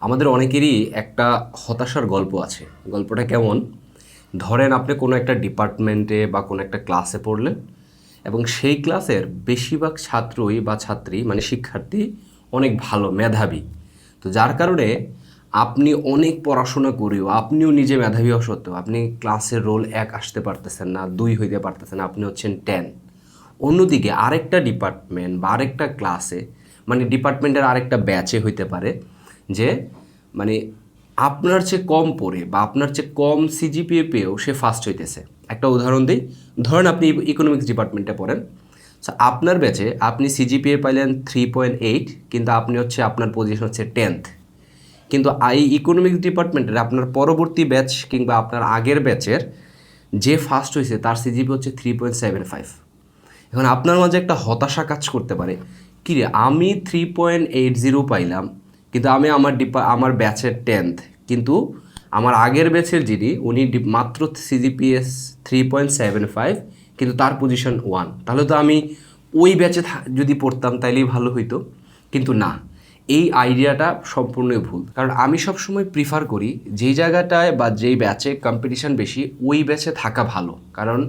আমাদের অনেকেরই একটা হতাশার গল্প আছে। গল্পটা কেমন? ধরেন আপনি কোনো একটা ডিপার্টমেন্টে বা কোনো একটা ক্লাসে পড়লেন এবং সেই ক্লাসের বেশিরভাগ ছাত্রই বা ছাত্রী মানে শিক্ষার্থী অনেক ভালো, মেধাবী। তো যার কারণে আপনি অনেক পড়াশোনা করেও আপনিও নিজে মেধাবী হওয়া সত্ত্বেও আপনি ক্লাসের রোল এক আসতে পারতেছেন না, দুই হইতে পারতেছেন না, আপনি হচ্ছেন টেন অন্যদিকে আরেকটা ডিপার্টমেন্ট বা আরেকটা ক্লাসে মানে ডিপার্টমেন্টের আরেকটা ব্যাচে হইতে পারে যে মানে আপনার চেয়ে কম পড়ে বা আপনার চেয়ে কম সিজিপিএ পেয়েও সে ফার্স্ট হইতেছে। একটা উদাহরণ দিই। ধরেন আপনি ইকোনমিক্স ডিপার্টমেন্টে পড়েন। সো আপনার ব্যাচে আপনি সিজিপিএ পাইলেন থ্রি পয়েন্ট এইট কিন্তু আপনি হচ্ছে আপনার পজিশন হচ্ছে টেন্থ কিন্তু আই ইকোনমিক্স ডিপার্টমেন্টের আপনার পরবর্তী ব্যাচ কিংবা আপনার আগের ব্যাচের যে ফার্স্ট হয়েছে তার সিজিপি হচ্ছে থ্রি পয়েন্ট সেভেন ফাইভ এখন আপনার মাঝে একটা হতাশা কাজ করতে পারে। কি রে আমি থ্রি পয়েন্ট এইট জিরো পাইলাম কিন্তু আমি আমার ডিপা আমার ব্যাচের টেন্থ কিন্তু আমার আগের ব্যাচের যিনি, উনি মাত্র CGPA three point seven five কিন্তু তার পজিশন ওয়ান তাহলে তো আমি ওই ব্যাচে যদি পড়তাম তাইলেই ভালো হইতো। কিন্তু না, এই আইডিয়াটা সম্পূর্ণই ভুল। কারণ আমি সবসময় প্রিফার করি যেই জায়গাটায় বা যেই ব্যাচে কম্পিটিশান বেশি, ওই ব্যাচে থাকা ভালো। কারণ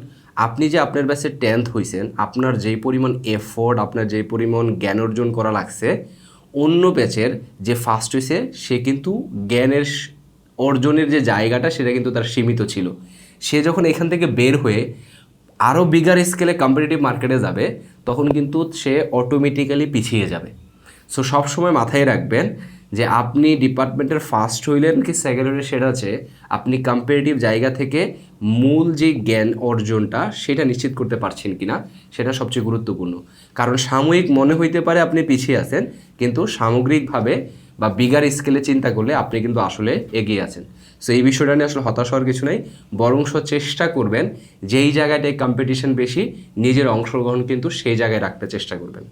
আপনি যে আপনার ব্যাচে টেন্থ হয়েছেন আপনার যেই পরিমাণ এফোর্ট আপনার যেই পরিমাণ জ্ঞান অর্জন করা লাগছে অন্য ব্যাচের যে ফার্স্ট হয়েছে সে কিন্তু জ্ঞানের অর্জনের যে জায়গাটা, সেটা কিন্তু তার সীমিত ছিল। সে যখন এখান থেকে বের হয়ে আরও বিগার স্কেলে কম্পিটিটিভ মার্কেটে যাবে, তখন কিন্তু সে অটোমেটিক্যালি পিছিয়ে যাবে। সো সবসময় মাথায় রাখবেন যে আপনি ডিপার্টমেন্টের ফার্স্ট হইলেন কি সেকেন্ড হইলেন সেটা আছে আপনি কম্পারেটিভ জায়গা থেকে মূল যে জ্ঞান অর্জনটা সেটা নিশ্চিত করতে পারছেন কিনা সেটা সবচেয়ে গুরুত্বপূর্ণ। কারণ সাময়িক মনে হইতে পারে আপনি পিছিয়ে আছেন, কিন্তু সামগ্রিকভাবে বা বিগার স্কেলে চিন্তা করলে আপনি কিন্তু আসলে এগিয়ে আছেন। সো এই বিষয়টা নিয়ে আসলে হতাশ হওয়ার কিছু নেই বরংশ চেষ্টা করবেন যেই জায়গাটায় কম্পিটিশন বেশি, নিজের অংশগ্রহণ কিন্তু সেই জায়গায় রাখতে চেষ্টা করবেন।